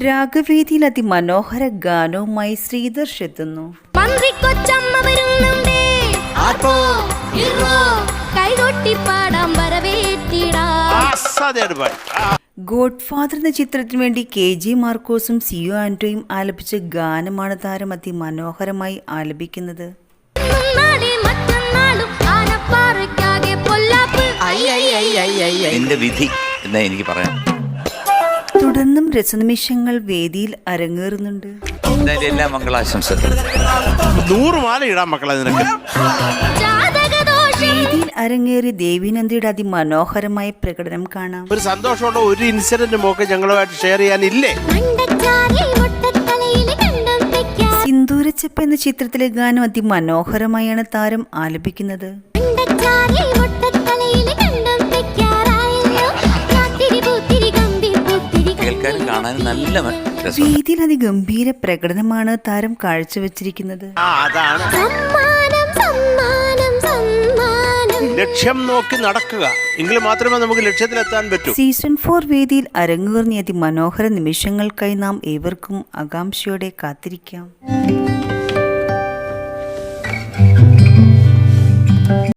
രാഗവേദിയിൽ അതിമനോഹര ഗാനവുമായി ശ്രീധർഷ് എത്തുന്നു God father എന്ന ചിത്രത്തിന് വേണ്ടി കെ ജെ മാർക്കോസും സിയു ആൻഡ്രോയും ആലപിച്ച ഗാനമാണ് താരം അതിമനോഹരമായി ആലപിക്കുന്നത്. എന്റെ വിധി എന്നാ എനിക്ക് പറയാം. രസനിമിഷങ്ങൾ വേദിയിൽ അരങ്ങേറുന്നുണ്ട്. എല്ലാ മംഗളാശംസകളും നൂറ് മാല ഇടാൻ മക്കളെ നിനക്ക്. വേദിയിൽ അരങ്ങേറിയ ദേവിനന്ദിയുടെ അതിമനോഹരമായ പ്രകടനം കാണാം. ഒരു സന്തോഷമുള്ള ഒരു ഇൻസിഡന്റ് ഒക്കെ ഞങ്ങളുമായിട്ട് ഷെയർ ചെയ്യാനില്ലേ? സിന്ദൂരച്ചപ്പ് എന്ന ചിത്രത്തിലെ ഗാനം അതിമനോഹരമായാണ് താരം ആലപിക്കുന്നത്. കേൾക്കാനും കാണാനും നല്ല രസം വേദിയിൽ അതിഗംഭീര പ്രകടനമാണ് താരം കാഴ്ചവെച്ചിരിക്കുന്നത്. അതാണ്. ലക്ഷ്യം നോക്കി നടക്കുക. എങ്കിൽ മാത്രമേ നമുക്ക് ലക്ഷ്യത്തിലെത്താൻ പറ്റൂ. സീസൺ ഫോർ വേദിയിൽ അരങ്ങേറിയ അതിമനോഹര നിമിഷങ്ങൾക്കായി നാം ഏവർക്കും ആകാംക്ഷയോടെ കാത്തിരിക്കാം.